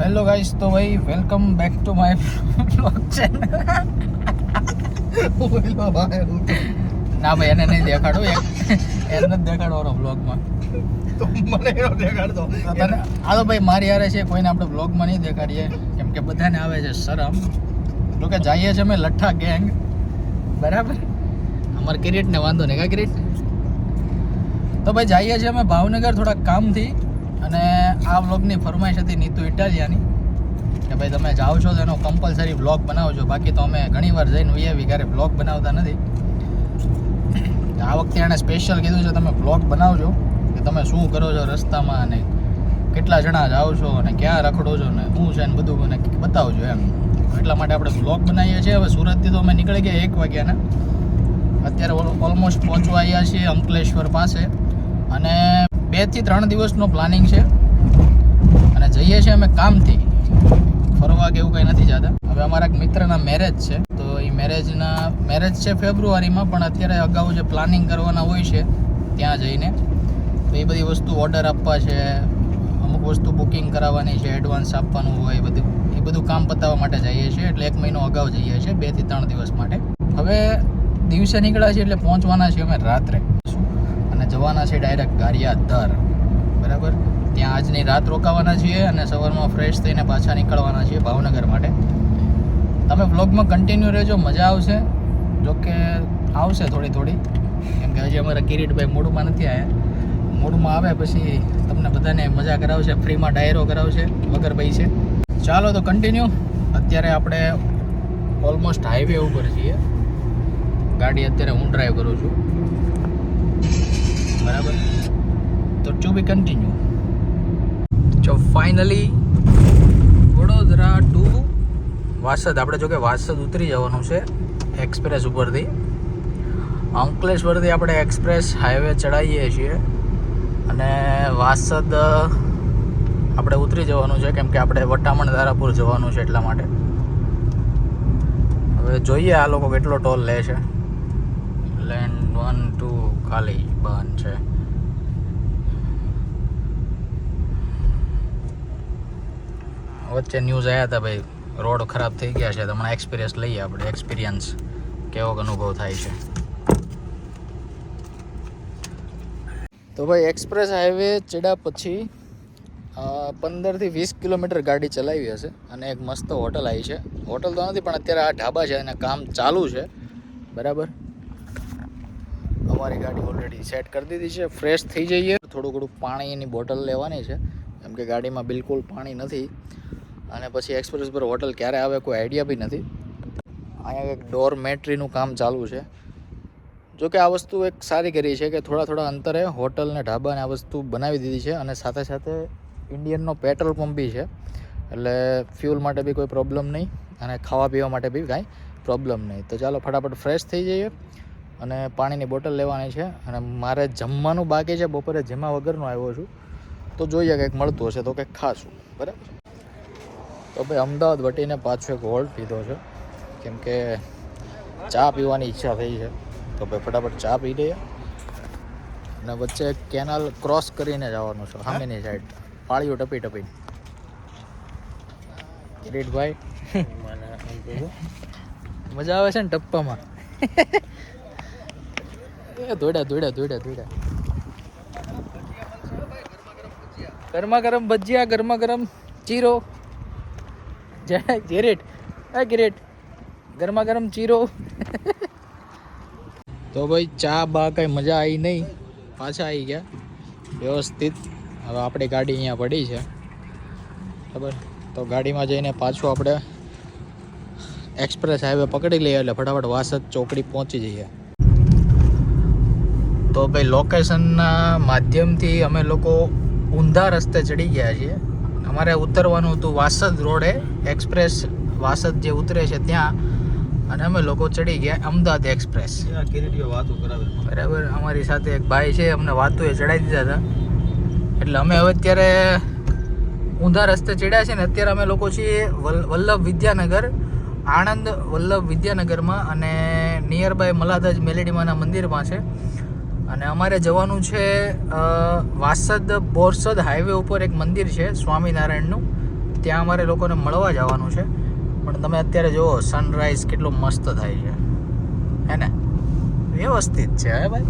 Hello guys તો ભાઈ welcome back to my blog channel ના ભાઈ એને નહીં દેખાડો. એક એને જ દેખાડવાનો બ્લોગમાં મને એનો દેખાડતો. આ તો ભાઈ મારી હારે છે કોઈને આપણે બ્લોગમાં નહીં દેખાડીએ. કેમ કે બધાને આવે છે શરમ. જો કે જઈએ છીએ અમે લઠ્ઠા ગેંગ બરાબર? અમારે કિરીટને વાંધો નહીં કા કિરીટ? તો ભાઈ જઈએ છીએ અમે ભાવનગર થોડા કામથી. અને આ વ્લોગની ફરમાઈશ હતી નીતુ ઇટાલિયાની, કે ભાઈ તમે જાઓ છો તો એનો કમ્પલસરી બ્લોગ બનાવજો. બાકી તો અમે ઘણીવાર જઈને વહી આવી ક્યારે બ્લોગ બનાવતા નથી. આ વખતે એણે સ્પેશિયલ કીધું છે, તમે બ્લોગ બનાવજો, કે તમે શું કરો છો રસ્તામાં અને કેટલા જણા જાઓ છો અને ક્યાં રખડો છો ને શું છે ને બધું મને બતાવજો એમ. એટલા માટે આપણે બ્લોગ બનાવીએ છીએ. હવે સુરતથી તો અમે નીકળી ગયા એક વાગ્યાના. અત્યારે ઓલમોસ્ટ પહોંચવા આવ્યા છીએ અંકલેશ્વર પાસે. અને બેથી ત્રણ દિવસનો પ્લાનિંગ છે. અને જઈએ છીએ અમે કામથી. ફરવા કે એવું કંઈ નથી જતા. હવે અમારા એક મિત્રના મેરેજ છે. તો એ મેરેજના મેરેજ છે ફેબ્રુઆરીમાં, પણ અત્યારે અગાઉ જે પ્લાનિંગ કરવાના હોય છે, ત્યાં જઈને. તો એ બધી વસ્તુ ઓર્ડર આપવા છે, અમુક વસ્તુ બુકિંગ કરાવવાની છે એડવાન્સ આપવાનું હોય, એ બધું. એ બધું કામ પતાવવા માટે જઈએ છીએ, એટલે એક મહિનો અગાઉ જઈએ છીએ બેથી ત્રણ દિવસ માટે. હવે દિવસે નીકળ્યા છીએ એટલે પહોંચવાના છીએ અમે રાત્રે. અને જવાના છે ડાયરેક્ટ ગારિયાધાર. બરાબર? ત્યાં આજની રાત રોકાવાના છીએ અને સવારમાં ફ્રેશ થઈને પાછા નીકળવાના છીએ ભાવનગર માટે. તમે બ્લોગમાં કન્ટિન્યુ રહેજો, મજા આવશે. જોકે આવશે થોડી થોડી. કેમ કે હજી અમારા કિરીટભાઈ મૂડમાં નથી આવ્યા મૂડમાં આવે પછી તમને બધાને મજા કરાવશે, ફ્રીમાં ડાયરો કરાવશે, વગર પૈસે. ચાલો તો કન્ટિન્યુ અત્યારે આપણે ઓલમોસ્ટ હાઈવે ઉપર છીએ. ગાડી અત્યારે હું ડ્રાઈવ કરું છું. બરાબર. તો ટુ બી કન્ટિન્યુ જો ફાઇનલી વડોદરા ટુ વાસદ, આપણે જો કે વાસદ ઉતરી જવાનું છે એક્સપ્રેસ ઉપરથી. અંકલેશ્વરથી આપણે એક્સપ્રેસ હાઈવે ચડાવીએ છીએ. અને વાસદ, આપણે ઉતરી જવાનું છે, કેમ કે આપણે વટામણ ધારાપુર જવાનું છે એટલા માટે. હવે જોઈએ આ લોકો કેટલો ટોલ લે છે. લેન્ડ વન ટુ ખાલી. છે વચ્ચે ન્યૂઝ આવ્યા હતા ભાઈ, રોડ ખરાબ થઈ ગયા છે, તો હમણાં એક્સપિરિયન્સ લઈએ આપણે એક્સપિરિયન્સ કેવો અનુભવ થાય છે. તો ભાઈ એક્સપ્રેસ હાઈવે ચડ્યા પછી પંદરથી વીસ કિલોમીટર ગાડી ચલાવી હશે અને એક મસ્ત હોટલ આવી છે. હોટલ તો નથી, પણ અત્યારે આ ઢાબા છે અને કામ ચાલુ છે. બરાબર? અમારી ગાડી ઓલરેડી સેટ કરી દીધી છે. ફ્રેશ થઈ જઈએ. થોડું ઘણું પાણીની બોટલ લેવાની છે. કેમ કે ગાડીમાં બિલકુલ પાણી નથી. અને પછી એક્સપ્રેસ પર હોટલ ક્યારે આવે કોઈ આઈડિયા બી નથી. અહીંયા એક ડોર મેટ્રીનું કામ ચાલુ છે. જો કે આ વસ્તુ એક સારી કરી છે કે થોડા થોડા અંતરે હોટલ ને ઢાબા આ વસ્તુ બનાવી દીધી છે અને સાથે સાથે ઇન્ડિયનનો પેટ્રોલ પંપ બી છે. એટલે ફ્યુલ માટે બી કોઈ પ્રોબ્લેમ નહીં અને ખાવા પીવા માટે બી કાંઈ પ્રોબ્લેમ નહીં. તો ચાલો ફટાફટ ફ્રેશ થઈ જઈએ. અને પાણીની બોટલ લેવાની છે અને મારે જમવાનું બાકી છે બપોરે જમા વગરનો આવ્યો છું. તો જોઈએ કંઈક મળતું હશે તો કંઈક ખાશું. બરાબર તો ભાઈ અમદાવાદ વટીને પાછો એક હોલ્ટ લીધો છે. કેમ કે ચા પીવાની ઈચ્છા થઈ છે. તો ભાઈ ફટાફટ ચા પી લઈએ. અને વચ્ચે કેનાલ ક્રોસ કરીને જવાનું છે સામેની સાઈડ પાળીઓ ટપી ટપી કિરીટભાઈ મજા આવે છે ને ટપ્પામાં? એ દોડ્યા દોડ્યા દોડ્યા દોડ્યા. ગરમા ગરમ ભજીયા ગરમા ગરમ ચીરો કિરીટ હા કિરીટ. ગરમા ગરમ ચીરો. તો ભાઈ ચા બા કઈ મજા આવી નહીં. પાછા આવી ગયા. વ્યવસ્થિત. હવે આપણી ગાડી અહીંયા પડી છે. બરાબર તો ગાડીમાં જઈને પાછું આપણે એક્સપ્રેસ હાઈવે પકડી લઈએ એટલે ફટાફટ વાસદ ચોકડી પહોંચી જઈએ. તો ભાઈ લોકેશનના માધ્યમથી અમે લોકો ઊંધા રસ્તે ચડી ગયા છીએ. અમારે ઉતરવાનું હતું વાસદ રોડે એક્સપ્રેસ વાસદ જે ઉતરે છે ત્યાં અને અમે લોકો ચડી ગયા અમદાવાદ એક્સપ્રેસ. બરાબર અમારી સાથે એક ભાઈ છે અમને વાતો એ ચડાવી દીધા હતા. એટલે અમે હવે અત્યારે ઊંધા રસ્તે ચડ્યા છે ને અત્યારે અમે લોકો છીએ વલ્લભ વિદ્યાનગર આણંદ વલ્લભ વિદ્યાનગરમાં અને નિયર બાય મલાદજ મેલેડીમાના મંદિરમાં છે. અને અમારે જવાનું છે વાસદ બોરસદ હાઈવે ઉપર એક મંદિર છે, સ્વામિનારાયણનું. ત્યાં અમારે લોકોને મળવા જવાનું છે. પણ તમે અત્યારે જુઓ સનરાઈઝ કેટલો મસ્ત થાય છે. હે ને? વ્યવસ્થિત છે, હે ભાઈ?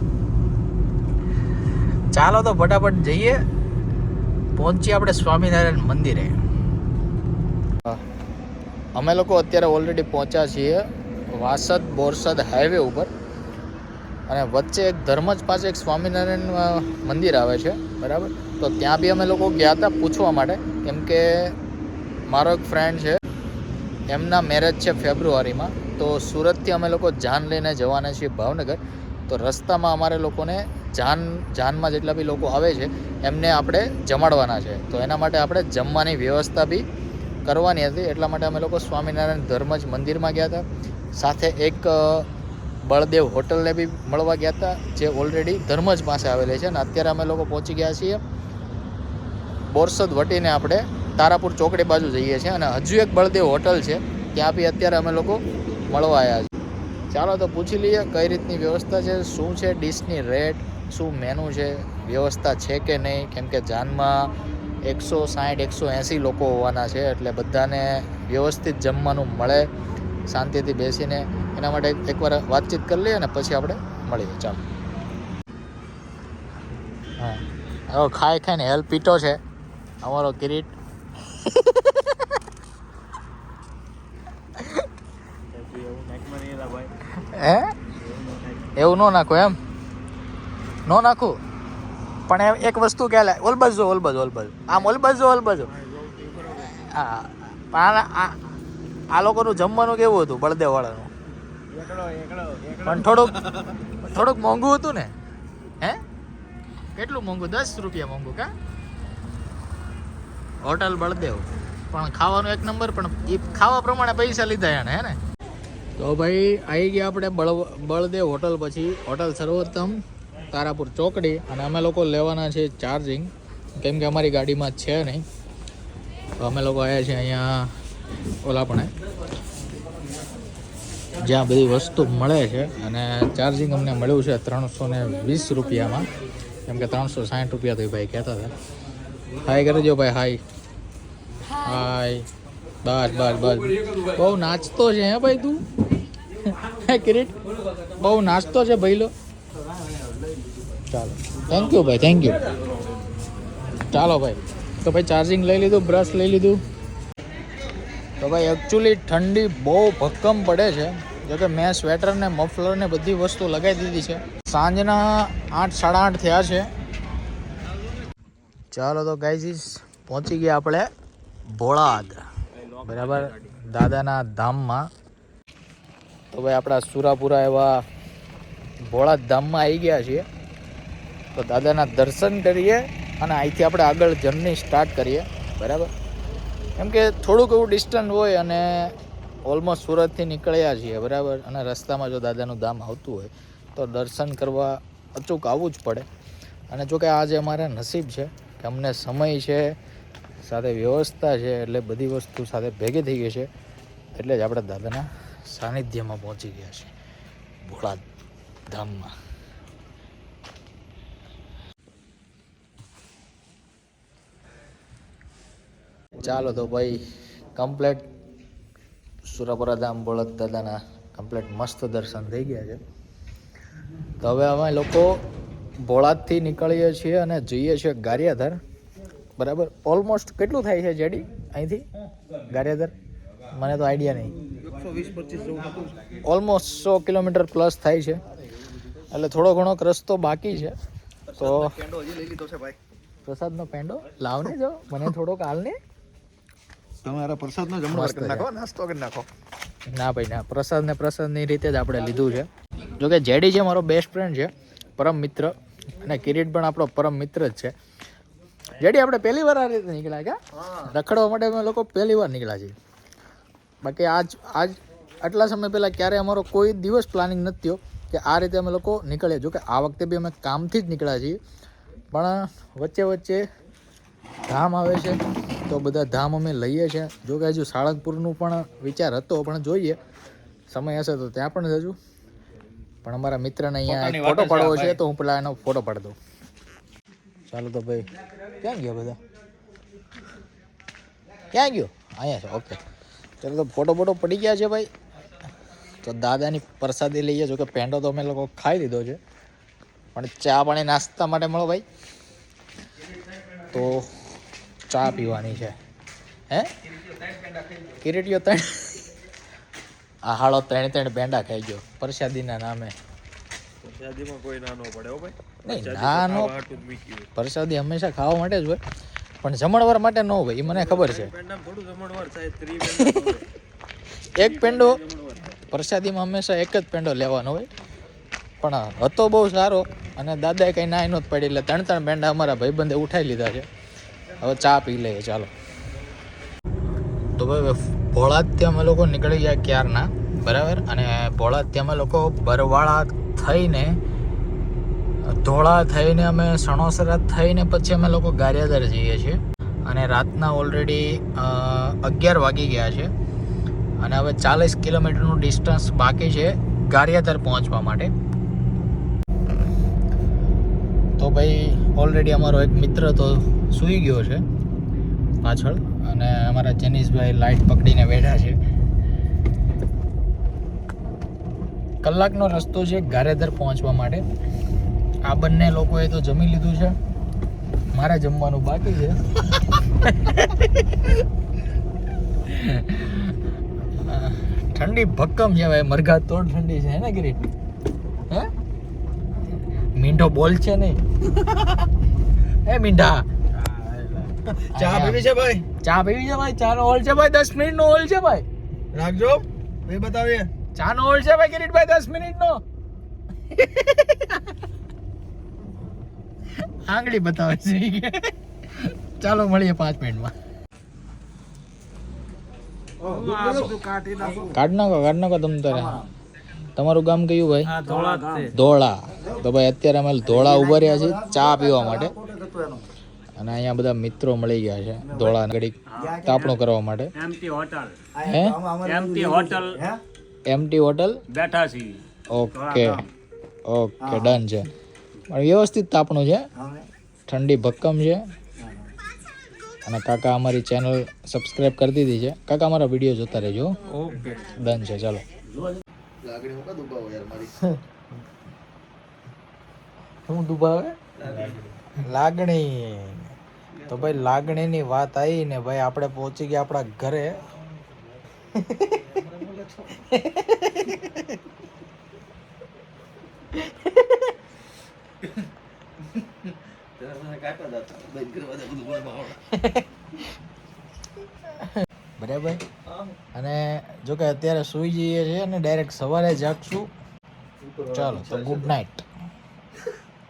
ચાલો તો ફટાફટ જઈએ. પહોંચીએ આપણે સ્વામિનારાયણ મંદિરે. અમે લોકો અત્યારે ઓલરેડી પહોંચ્યા છીએ વાસદ બોરસદ હાઈવે ઉપર. અને વચ્ચે એક ધર્મજ પાસે એક સ્વામિનારાયણ મંદિર આવે છે, બરાબર? તો ત્યાં બી અમે લોકો ગયા હતા પૂછવા માટે, કેમ કે મારો એક ફ્રેન્ડ છે, એમના મેરેજ છે ફેબ્રુઆરીમાં, તો સુરતથી અમે લોકો જાન લઈને જવાના છીએ ભાવનગર, તો રસ્તામાં અમારે લોકોને જાન, જાનમાં જેટલા બી લોકો આવે છે, એમને આપણે જમાડવાના છે. તો એના માટે આપણે જમવાની વ્યવસ્થા બી કરવાની હતી, એટલા માટે અમે લોકો સ્વામિનારાયણ ધર્મજ મંદિરમાં ગયા હતા. સાથે એક બળદેવ હોટલને બી મળવા ગયા હતા, જે ઓલરેડી ધર્મજ પાસે આવેલી છે અને અત્યારે અમે લોકો પહોંચી ગયા છીએ. બોરસદ વટીને આપણે તારાપુર ચોકડી બાજુ જઈએ છીએ અને હજુ એક બળદેવ હોટલ છે, ત્યાં બી અત્યારે અમે લોકો મળવા આવ્યા છીએ. ચાલો તો પૂછી લઈએ કઈ રીતની વ્યવસ્થા છે, શું છે ડીશની રેટ, શું મેનુ છે, વ્યવસ્થા છે કે નહીં? કેમ કે જાનમાં એકસો સાઠ એકસો એંસી લોકો હોવાના છે એટલે બધાને વ્યવસ્થિત જમવાનું મળે. શાંતિથી બેસીને એના માટે એકવાર વાતચીત કરી લઈએ અને પછી આપણે મળીએ. ચાલો. હા. હવે ખાઈ ખાઈને હેલ્પ પીટો છે. અમારો કિરીટ. હે? એવું ન નાખો એમ? ન નાખું. પણ એમ એક વસ્તુ કે ઓલબજો ઓલ ઓલબજો. ઓલ બાજુ ઓલ બાજુ આમ ઓલ ઓલબજો. ઓલ બાજુ હા. પણ આ- આ લોકોનું જમવાનું કેવું હતું? બળદેવવાળાનું. પણ થોડુંક થોડુંક મોંઘું હતું ને? હે? કેટલું મોંઘું? દસ રૂપિયા મોંઘું કા? હોટલ બળદેવ. પણ ખાવાનું એક નંબર પણ એ ખાવા પ્રમાણે પૈસા લીધા એને હે ને? તો ભાઈ આવી ગયા આપણે બળ બળદેવ હોટલ પછી. હોટલ સર્વોત્તમ તારાપુર ચોકડી. અને અમે લોકો લેવાના છે ચાર્જિંગ કેમ કે અમારી ગાડીમાં છે નહીં. તો અમે લોકો આવ્યા છીએ અહીંયા ઓલા પણ જ્યાં બધી વસ્તુ મળે છે અને ચાર્જિંગ અમને મળ્યું છે ત્રણસો ને વીસ રૂપિયામાં. કેમ કે ત્રણસો સાઠ રૂપિયા એ ભાઈ કહેતા હતા. હાય કરજો ભાઈ હાય હાય બસ બસ બસ. બહુ નાચતો છે હે ભાઈ તું. કિરીટ? બહુ નાચતો છે ભાઈ લો ચાલો. થેન્ક યુ ભાઈ થેન્ક યુ ચાલો ભાઈ. તો ભાઈ ચાર્જિંગ લઈ લીધું બ્રશ લઈ લીધું. તો ભાઈ એકચ્યુઅલી ઠંડી બહુ ભક્કમ પડે છે. જોકે મેં સ્વેટર ને મફલર ને બધી વસ્તુ લગાવી દીધી છે. સાંજના આઠ, સાડા આઠ થયા છે. ચાલો તો ગાઈઝીસ પહોંચી ગયા આપણે ભોળાદ. બરાબર? દાદાના ધામમાં. તો ભાઈ આપણા સુરાપુરા એવા ભોળાદ ધામમાં આવી ગયા છીએ. તો દાદાના દર્શન કરીએ અને અહીંથી આપણે આગળ જર્ની સ્ટાર્ટ કરીએ. બરાબર? કેમ કે થોડુંક એવું ડિસ્ટન્સ હોય અને ઓલમોસ્ટ સુરતથી નીકળ્યા છીએ, બરાબર? અને રસ્તામાં જો દાદાનું ધામ આવતું હોય, તો દર્શન કરવા અચૂક આવવું જ પડે. અને જો કે આજે અમારે નસીબ છે કે અમને સમય છે, સાથે વ્યવસ્થા છે, એટલે બધી વસ્તુ સાથે ભેગી થઈ ગઈ છે, એટલે જ આપણે દાદાના સાનિધ્યમાં પહોંચી ગયા છીએ. ભોળા ધામમાં. ચાલો તો ભાઈ કમ્પ્લેટ સુરાપુરા ધામ બોળદ દાદાના કમ્પ્લેટ મસ્ત દર્શન થઈ ગયા છે. તો હવે અમે લોકો ભોળાદથી નીકળીએ છીએ અને જઈએ છીએ ગારિયાધર. બરાબર? ઓલમોસ્ટ કેટલું થાય છે જેડી? અહીંથી? ગારિયાધર? મને તો આઈડિયા નહીં. ઓલમોસ્ટ સો કિલોમીટર પ્લસ થાય છે. એટલે થોડો ઘણો રસ્તો બાકી છે. તો પ્રસાદનો પેંડો? લાવ ને જો મને થોડોક હાલ ને તમારા પ્રસાદનો જમણવાર કરી નાખો નાસ્તો કરી નાખો. ના ભાઈ ના પ્રસાદ ને પ્રસાદની રીતે જ આપણે લીધું છે. જો કે જેડી છે મારો બેસ્ટ ફ્રેન્ડ છે પરમ મિત્ર અને કિરીટ પણ આપણો પરમ મિત્ર જ છે. જેડી આપણે પહેલી વાર આ રીતે નીકળ્યા કે રખડવા માટે અમે લોકો પહેલી વાર નીકળ્યા છીએ. બાકી આજ આજ આટલા સમય પહેલાં ક્યારે અમારો કોઈ દિવસ પ્લાનિંગ નથી થયો કે આ રીતે અમે લોકો નીકળ્યા. જો કે આ વખતે બી અમે કામથી જ નીકળ્યા છીએ. પણ વચ્ચે વચ્ચે ધામ આવે છે તો બધા ધામ અમે લઈએ છીએ જો કે હજુ સાળંગપુરનું પણ વિચાર હતો પણ જોઈએ. સમય હશે તો ત્યાં પણ જજો. પણ અમારા મિત્રને અહીંયા એક ફોટો પાડવો છે તો હું પેલા એનો ફોટો પાડી દઉં. ચાલો તો ભાઈ ક્યાં ગયો બધા? ક્યાં ગયો? અહીંયા છે ઓકે ચાલો તો ફોટો ફોટો પડી ગયા છે ભાઈ. તો દાદાની પ્રસાદી લઈએ જો કે પેંડો તો અમે લોકો ખાઈ લીધો છે. પણ ચા પાણી નાસ્તા માટે મળો ભાઈ. તો ચા પીવાની છે. હે? કિરીટીઓ ત્રણ આ હાળો ત્રણ ત્રણ પેંડા ખાઈ ગયો. પ્રસાદીના નામે. કોઈ પડે હો ભાઈ. નહીં હોય. પ્રસાદી હંમેશા ખાવા માટે જ હોય પણ જમણવાર માટે ન હોય એ મને ખબર છે. એક પેંડો પ્રસાદીમાં હંમેશા એક જ પેંડો લેવાનો હોય. પણ હતો બહુ સારો અને દાદાએ કંઈ નાય નહોત પડી એટલે ત્રણ ત્રણ પેંડા અમારા ભાઈબંધે ઉઠાવી લીધા છે. હવે ચા પી લઈએ, ચાલો. તો ભાઈ ભોળાથી અમે લોકો નીકળી ગયા ક્યારના? બરાબર? અને ભોળાથી લોકો બરવાળા થઈને, ધોળા થઈને અમે સણોસરા થઈને પછી અમે લોકો ગારિયાદર જઈએ છીએ. અને રાતના ઓલરેડી અગિયાર વાગી ગયા છે. અને હવે ચાલીસ કિલોમીટરનું ડિસ્ટન્સ બાકી છે ગારિયાદર પહોંચવા માટે તો ભાઈ ઓલરેડી અમારો એક મિત્ર તો સૂઈ ગયો છે પાછળ અને અમારા જેનીશભાઈ લાઈટ પકડીને બેઠા છે. કલાકનો રસ્તો છે ગારેદર પહોંચવા માટે. આ બંને લોકોએ તો જમી લીધું છે. મારે જમવાનું બાકી છે. ઠંડી ભક્કમ છે ભાઈ મરઘા તોડ ઠંડી છે, હે ને ગિરીટ હે? મીંઢો બોલ છે નહીં. એ મીંઢા. ચા પીવી છે ભાઈ? ચા પીવી છે ભાઈ? ચા નો હોલ છે ભાઈ? દસ મિનિટ નો હોલ છે ભાઈ. રાખજો. ભાઈ બતાવીએ. ચા નો હોલ છે ભાઈ કિરીટભાઈ? દસ મિનિટ નો આંગળી બતાવે છે. ચાલો મળીએ પાંચ મિનિટમાં. કાઢ નાખો. કાઢ નાખો તમ તારે તમારું ગામ કયું ભાઈ? ધોળા. તો ભાઈ અત્યારે અમે ધોળા ઊભા રહ્યા છીએ ચા પીવા માટે. અને અહીંયા બધા મિત્રો મળી ગયા છે ધોળા ઘડીક તાપણું કરવા માટે. એમટી હોટલ હે? એમટી હોટલ એમટી હોટલ બેઠા છીએ. ઓકે. ઓકે ડન છે. પણ વ્યવસ્થિત તાપણું છે. ઠંડી ભક્કમ છે. અને કાકા અમારી ચેનલ સબસ્ક્રાઇબ કરી દીધી છે. કાકા અમારા વીડિયો જોતા રહેજો ઓકે. ડન છે ચાલો. લાગણી યાર મારી? શું દુભાવે? લાગણી. તો ભાઈ લાગણીની વાત આવી ને ભાઈ આપણે પહોંચી ગયા આપણા ઘરે. બરાબર અને જો કે અત્યારે સુઈ જઈએ છીએ અને ડાયરેક્ટ સવારે જાગશું. ચાલો, તો good night